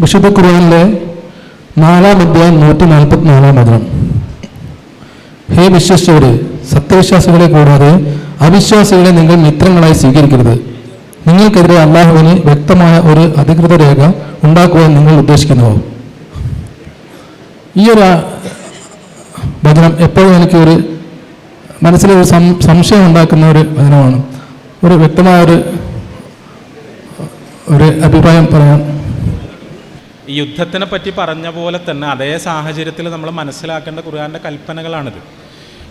വിശുദ്ധ ഖുർആനിലെ നാലാം അധ്യായം നൂറ്റി നാൽപ്പത്തി നാലാം വചനം. ഹേ വിശ്വസിച്ചവരെ സത്യവിശ്വാസികളെ കൂടാതെ അവിശ്വാസികളെ നിങ്ങൾ മിത്രങ്ങളായി സ്വീകരിക്കരുത്. നിങ്ങൾക്കെതിരെ അള്ളാഹുവിന് വ്യക്തമായ ഒരു അധികൃത രേഖ ഉണ്ടാക്കുവാൻ നിങ്ങൾ ഉദ്ദേശിക്കുന്നുവോ? ഈ ഒരു വചനം എപ്പോഴും എനിക്ക് ഒരു മനസ്സിലൊരു സം- സംശയം ഉണ്ടാക്കുന്ന ഒരു വചനമാണ്. ഒരു വ്യക്തമായ ഒരു ഒരു അഭിപ്രായം പറയാം ഈ യുദ്ധത്തിനെ പറ്റി പറഞ്ഞ പോലെ തന്നെ അതേ സാഹചര്യത്തിൽ നമ്മൾ മനസ്സിലാക്കേണ്ട ഖുർആാന്റെ കൽപ്പനകളാണിത്.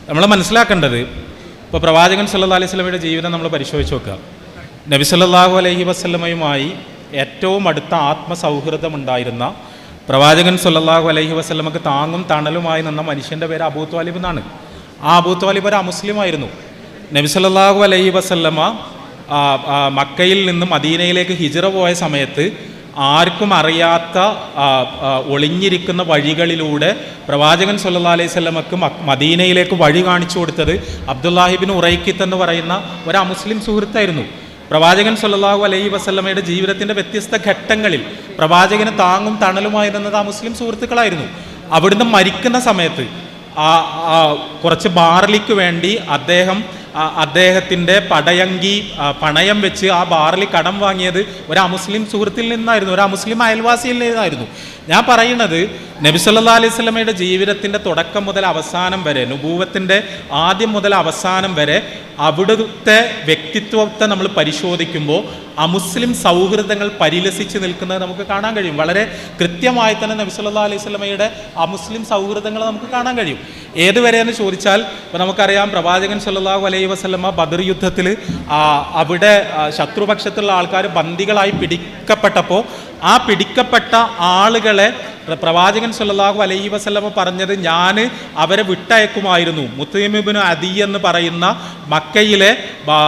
നമ്മൾ മനസ്സിലാക്കേണ്ടത് ഇപ്പോൾ പ്രവാചകൻ സല്ലാ അലൈഹി സ്വലമയുടെ ജീവിതം നമ്മൾ പരിശോധിച്ച് നോക്കുക. നബി സല്ലാഹു അലൈഹി വസ്ലമയുമായി ഏറ്റവും അടുത്ത ആത്മസൗഹൃദം ഉണ്ടായിരുന്ന പ്രവാചകൻ സല്ലാഹു അലൈഹി വസ്ലമക്ക് താങ്ങും തണലുമായി നിന്ന മനുഷ്യന്റെ പേര് അബൂ ത്വാലിബ് എന്നാണ്. ആ അബൂ ത്വാലിബ് ഒരു അമുസ്ലിമായിരുന്നു നബി സല്ലാഹു അലൈഹി ആ, മക്കയിൽ നിന്ന് മദീനയിലേക്ക് ഹിജറ പോയ സമയത്ത് ആർക്കും അറിയാത്ത ഒളിഞ്ഞിരിക്കുന്ന വഴികളിലൂടെ പ്രവാചകൻ സല്ലാ അലൈഹി സ്വലമക്ക് മദീനയിലേക്ക് വഴി കാണിച്ചു കൊടുത്തത് അബ്ദുല്ലാഹിബിൻ ഉറൈക്കിത്ത് എന്ന് പറയുന്ന ഒരു അമുസ്ലിം സുഹൃത്തായിരുന്നു. പ്രവാചകൻ സല്ലാഹു അലൈഹി വസ്ലമയുടെ ജീവിതത്തിന്റെ വ്യത്യസ്ത ഘട്ടങ്ങളിൽ പ്രവാചകന് താങ്ങും തണലുമായിരുന്നത് ആ മുസ്ലിം സുഹൃത്തുക്കളായിരുന്നു. അവിടുന്ന് മരിക്കുന്ന സമയത്ത് കുറച്ച് ബാർലിക്ക് വേണ്ടി അദ്ദേഹം അദ്ദേഹത്തിന്റെ പടയങ്കി പണയം വെച്ച് ആ ബാറിൽ കടം വാങ്ങിയത് ഒരു അമുസ്ലിം സുഹൃത്തിൽ നിന്നായിരുന്നു ഒരു അമുസ്ലിം അയൽവാസിയിൽ നിന്നായിരുന്നു. ഞാൻ പറയുന്നത് നബി സല്ലാ അലൈഹി സ്വലമയുടെ ജീവിതത്തിന്റെ തുടക്കം മുതൽ അവസാനം വരെ നുഭൂവത്തിന്റെ ആദ്യം മുതൽ അവസാനം വരെ അവിടുത്തെ വ്യക്തിത്വത്തെ നമ്മൾ പരിശോധിക്കുമ്പോൾ അമുസ്ലിം സൗഹൃദങ്ങൾ പരിലസിച്ച് നിൽക്കുന്നത് നമുക്ക് കാണാൻ കഴിയും. വളരെ കൃത്യമായി തന്നെ നബി സല്ലാ അലൈഹി സ്വലമയുടെ അമുസ്ലിം സൗഹൃദങ്ങൾ നമുക്ക് കാണാൻ കഴിയും. ഏതുവരെ എന്ന് ചോദിച്ചാൽ ഇപ്പോൾ നമുക്കറിയാം പ്രവാചകൻ സല്ലാഹു അലൈഹി വസല്ലമ ബദർ യുദ്ധത്തിൽ അവിടെ ശത്രുപക്ഷത്തുള്ള ആൾക്കാർ ബന്ദികളായി പിടിക്കപ്പെട്ടപ്പോൾ ആ പിടിക്കപ്പെട്ട ആളുകളെ പ്ര- പ്രവാചകൻ സല്ലാഹു അലൈഹി വസ്ലമ പറഞ്ഞത് ഞാൻ അവരെ വിട്ടയക്കുമായിരുന്നു. മുത്തീമിബിന് അദി എന്ന് പറയുന്ന മക്കയിലെ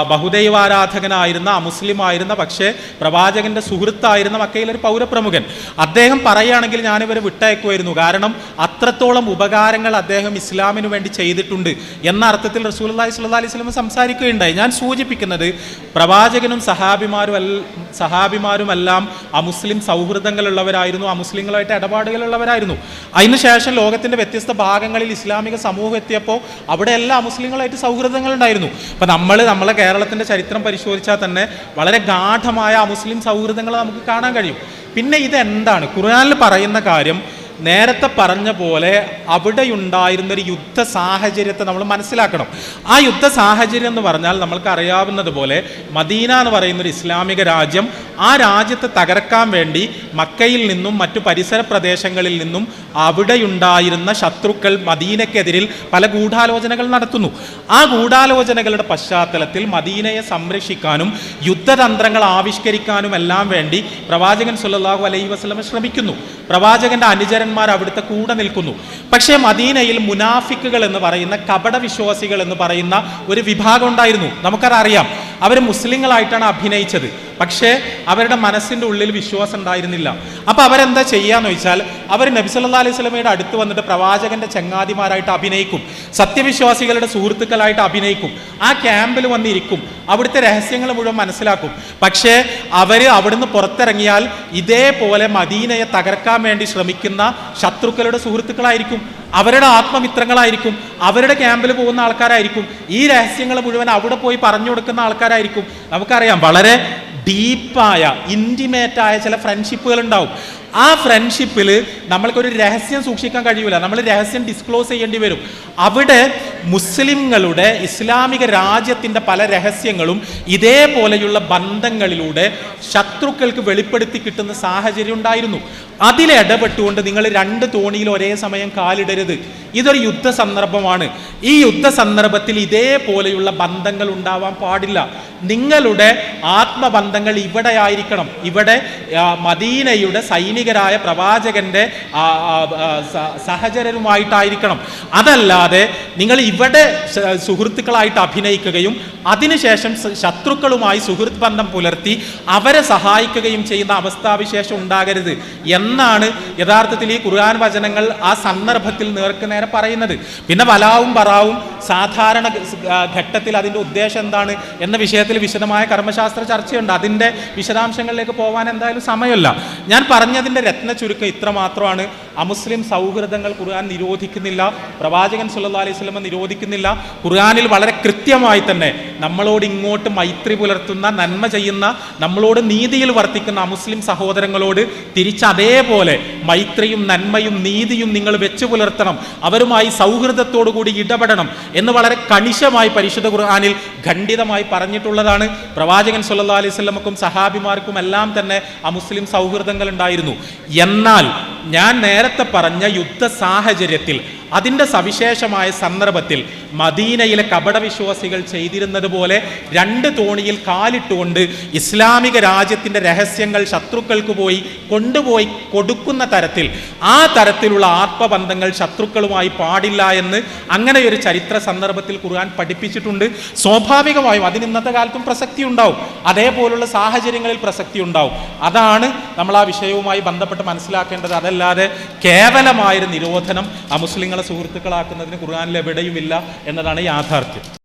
ബഹുദൈവാരാധകനായിരുന്ന അമുസ്ലിമായിരുന്ന പക്ഷേ പ്രവാചകന്റെ സുഹൃത്തായിരുന്ന മക്കയിലെ ഒരു പൗരപ്രമുഖൻ. അദ്ദേഹം പറയുകയാണെങ്കിൽ ഞാനിവരെ വിട്ടയക്കുമായിരുന്നു. കാരണം അത്രത്തോളം ഉപകാരങ്ങൾ അദ്ദേഹം ഇസ്ലാമിന് വേണ്ടി ചെയ്തിട്ടുണ്ട് എന്ന അർത്ഥത്തിൽ റസൂൽ അള്ളാഹി സ്വല്ലാ അലൈഹി സ്വലം സംസാരിക്കുകയുണ്ടായി. ഞാൻ സൂചിപ്പിക്കുന്നത് പ്രവാചകനും സഹാബിമാരും സഹാബിമാരുമെല്ലാം അമുസ്ലിം സൗഹൃദങ്ങളുള്ളവരായിരുന്നു. അമുസ്ലിങ്ങളുമായിട്ട് ഇടപാടുകളുള്ളവരായിരുന്നു അതിനുശേഷം ലോകത്തിന്റെ വ്യത്യസ്ത ഭാഗങ്ങളിൽ ഇസ്ലാമിക സമൂഹം എത്തിയപ്പോൾ അവിടെ എല്ലാ മുസ്ലിങ്ങളായിട്ട് സൗഹൃദങ്ങൾ ഉണ്ടായിരുന്നു അപ്പം നമ്മൾ നമ്മളെ കേരളത്തിന്റെ ചരിത്രം പരിശോധിച്ചാൽ തന്നെ വളരെ ഗാഠമായ മുസ്ലിം സൗഹൃദങ്ങൾ നമുക്ക് കാണാൻ കഴിയും. പിന്നെ ഇതെന്താണ്? ഖുർആാനിൽ പറയുന്ന കാര്യം നേരത്തെ പറഞ്ഞ പോലെ അവിടെയുണ്ടായിരുന്ന ഒരു യുദ്ധ സാഹചര്യത്തെ നമ്മൾ മനസ്സിലാക്കണം. ആ യുദ്ധ സാഹചര്യം എന്ന് പറഞ്ഞാൽ നമ്മൾക്ക് അറിയാവുന്നത് പോലെ മദീന എന്ന് പറയുന്ന ഒരു ഇസ്ലാമിക രാജ്യം ആ രാജ്യത്തെ തകർക്കാൻ വേണ്ടി മക്കയിൽ നിന്നും മറ്റു പരിസര പ്രദേശങ്ങളിൽ നിന്നും അവിടെയുണ്ടായിരുന്ന ശത്രുക്കൾ മദീനക്കെതിരിൽ പല ഗൂഢാലോചനകൾ നടത്തുന്നു. ആ ഗൂഢാലോചനകളുടെ പശ്ചാത്തലത്തിൽ മദീനയെ സംരക്ഷിക്കാനും യുദ്ധതന്ത്രങ്ങൾ ആവിഷ്കരിക്കാനും എല്ലാം വേണ്ടി പ്രവാചകൻ സുല്ലാഹു അലൈഹി വസ്ലമ ശ്രമിക്കുന്നു. പ്രവാചകന്റെ അനുചരന്മാർ അവിടുത്തെ കൂടെ നിൽക്കുന്നു. പക്ഷേ മദീനയിൽ മുനാഫിക്കുകൾ എന്ന് പറയുന്ന കപട വിശ്വാസികൾ എന്ന് പറയുന്ന ഒരു വിഭാഗം ഉണ്ടായിരുന്നു. നമുക്കതറിയാം. അവർ മുസ്ലിങ്ങളായിട്ടാണ് അഭിനയിച്ചത്. പക്ഷേ അവരുടെ മനസ്സിന്റെ ഉള്ളിൽ വിശ്വാസം ഉണ്ടായിരുന്നില്ല. അപ്പോൾ അവരെന്താ ചെയ്യാന്ന് വെച്ചാൽ അവർ നബി സല്ലല്ലാഹു അലൈഹി സ്വലമയുടെ അടുത്ത് വന്നിട്ട് പ്രവാചകന്റെ ചങ്ങാതിമാരായിട്ട് അഭിനയിക്കും. സത്യവിശ്വാസികളുടെ സുഹൃത്തുക്കളായിട്ട് അഭിനയിക്കും. ആ ക്യാമ്പിൽ വന്നിരിക്കും. അവിടുത്തെ രഹസ്യങ്ങൾ മുഴുവൻ മനസ്സിലാക്കും. പക്ഷേ അവർ അവിടുന്ന് പുറത്തിറങ്ങിയാൽ ഇതേപോലെ മദീനയെ തകർക്കാൻ വേണ്ടി ശ്രമിക്കുന്ന ശത്രുക്കളുടെ സുഹൃത്തുക്കളായിരിക്കും. അവരുടെ ആത്മമിത്രങ്ങളായിരിക്കും അവരുടെ ക്യാമ്പിൽ പോകുന്ന ആൾക്കാരായിരിക്കും ഈ രഹസ്യങ്ങൾ മുഴുവൻ അവിടെ പോയി പറഞ്ഞു കൊടുക്കുന്ന ആൾക്കാരായിരിക്കും. നമുക്കറിയാം വളരെ ഡീപ്പായ ഇന്റിമേറ്റ് ആയ ചില ഫ്രണ്ട്ഷിപ്പുകൾ ഉണ്ടാവും. ആ ഫ്രണ്ട്ഷിപ്പിൽ നമ്മൾക്കൊരു രഹസ്യം സൂക്ഷിക്കാൻ കഴിയൂല. നമ്മൾ രഹസ്യം ഡിസ്ക്ലോസ് ചെയ്യേണ്ടി വരും. അവിടെ മുസ്ലിങ്ങളുടെ ഇസ്ലാമിക രാജ്യത്തിന്റെ പല രഹസ്യങ്ങളും ഇതേപോലെയുള്ള ബന്ധങ്ങളിലൂടെ ശത്രുക്കൾക്ക് വെളിപ്പെടുത്തി കിട്ടുന്ന സാഹചര്യം ഉണ്ടായിരുന്നു. അതിലിടപെട്ടുകൊണ്ട് നിങ്ങൾ രണ്ട് തോണിയിൽ ഒരേ സമയം കാലിടരുത്. ഇതൊരു യുദ്ധ സന്ദർഭമാണ്. ഈ യുദ്ധ സന്ദർഭത്തിൽ ഇതേപോലെയുള്ള ബന്ധങ്ങൾ ഉണ്ടാവാൻ പാടില്ല. നിങ്ങളുടെ ആത്മബന്ധങ്ങൾ ഇവിടെ ആയിരിക്കണം ഇവിടെ മദീനയുടെ സൈനികരായ പ്രവാചകന്റെ സഹചരരുമായിട്ടായിരിക്കണം. അതല്ലാതെ നിങ്ങൾ ഇവിടെ സുഹൃത്തുക്കളായിട്ട് അഭിനയിക്കുകയും അതിനുശേഷം ശത്രുക്കളുമായി സുഹൃത്ത് ബന്ധം പുലർത്തി അവരെ സഹായിക്കുകയും ചെയ്യുന്ന അവസ്ഥാവിശേഷം ഉണ്ടാകരുത്. എന്നാണ് യഥാർത്ഥത്തിൽ ഈ ഖുർആൻ വചനങ്ങൾ ആ സന്ദർഭത്തിൽ നേർക്ക് നേരെ പറയുന്നത്. പിന്നെ വലാവും ബറാവും സാധാരണ ഘട്ടത്തിൽ അതിന്റെ ഉദ്ദേശം എന്താണ് എന്ന വിഷയത്തിൽ വിശദമായ കർമ്മശാസ്ത്ര ചർച്ചയുണ്ട്. അതിന്റെ വിശദാംശങ്ങളിലേക്ക് പോകാൻ എന്തായാലും സമയമല്ല. ഞാൻ പറഞ്ഞതിന്റെ രത്ന ചുരുക്കം ഇത്ര മാത്രമാണ് അമുസ്ലിം സൗഹൃദങ്ങൾ ഖുർആൻ നിരോധിക്കുന്നില്ല. പ്രവാചകൻ സുല്ലാ അലൈഹി സ്വലമ നിരോധിക്കുന്നില്ല. ഖുർആാനിൽ വളരെ കൃത്യമായി തന്നെ നമ്മളോട് ഇങ്ങോട്ട് മൈത്രി പുലർത്തുന്ന നന്മ ചെയ്യുന്ന നമ്മളോട് നീതിയിൽ വർത്തിക്കുന്ന അമുസ്ലിം സഹോദരങ്ങളോട് തിരിച്ച് അതേപോലെ മൈത്രിയും നന്മയും നീതിയും നിങ്ങൾ വെച്ചു പുലർത്തണം. അവരുമായി സൗഹൃദത്തോടു കൂടി ഇടപെടണം. എന്ന് വളരെ കണിശമായി പരിശുദ്ധ ഖുർആാനിൽ ഖണ്ഡിതമായി പറഞ്ഞിട്ടുള്ളതാണ്. പ്രവാചകൻ സല്ലാ അലൈഹി വസല്ലമക്കും സഹാബിമാർക്കും എല്ലാം തന്നെ ആ മുസ്ലിം സൗഹൃദങ്ങൾ ഉണ്ടായിരുന്നു. എന്നാൽ ഞാൻ നേരത്തെ പറഞ്ഞ യുദ്ധ സാഹചര്യത്തിൽ അതിന്റെ സവിശേഷമായ സന്ദർഭത്തിൽ മദീനയിലെ കപടവിശ്വാസികൾ ചെയ്തിരുന്നത് പോലെ രണ്ട് തോണിയിൽ കാലിട്ടുകൊണ്ട് ഇസ്ലാമിക രാജ്യത്തിന്റെ രഹസ്യങ്ങൾ ശത്രുക്കൾക്ക് പോയി കൊണ്ടുപോയി കൊടുക്കുന്ന തരത്തിൽ ആ തരത്തിലുള്ള ആത്മബന്ധങ്ങൾ ശത്രുക്കളുമായി പാടില്ല എന്ന് അങ്ങനെ ഒരു ചരിത്ര സന്ദർഭത്തിൽ ഖുർആൻ പഠിപ്പിച്ചിട്ടുണ്ട്. സ്വാഭാവികമായും അതിന് ഇന്നത്തെ കാലത്തും പ്രസക്തി ഉണ്ടാവും. അതേപോലുള്ള സാഹചര്യങ്ങളിൽ പ്രസക്തി ഉണ്ടാവും. അതാണ് നമ്മൾ ആ വിഷയവുമായി ബന്ധപ്പെട്ട് മനസ്സിലാക്കേണ്ടത്. അതല്ലാതെ കേവലമായൊരു നിരോധനം അമുസ്ലിങ്ങളെ സുഹൃത്തുക്കളാക്കുന്നതിന് ഖുർആാനിൽ എവിടെയുമില്ല എന്നതാണ് യാഥാർത്ഥ്യം.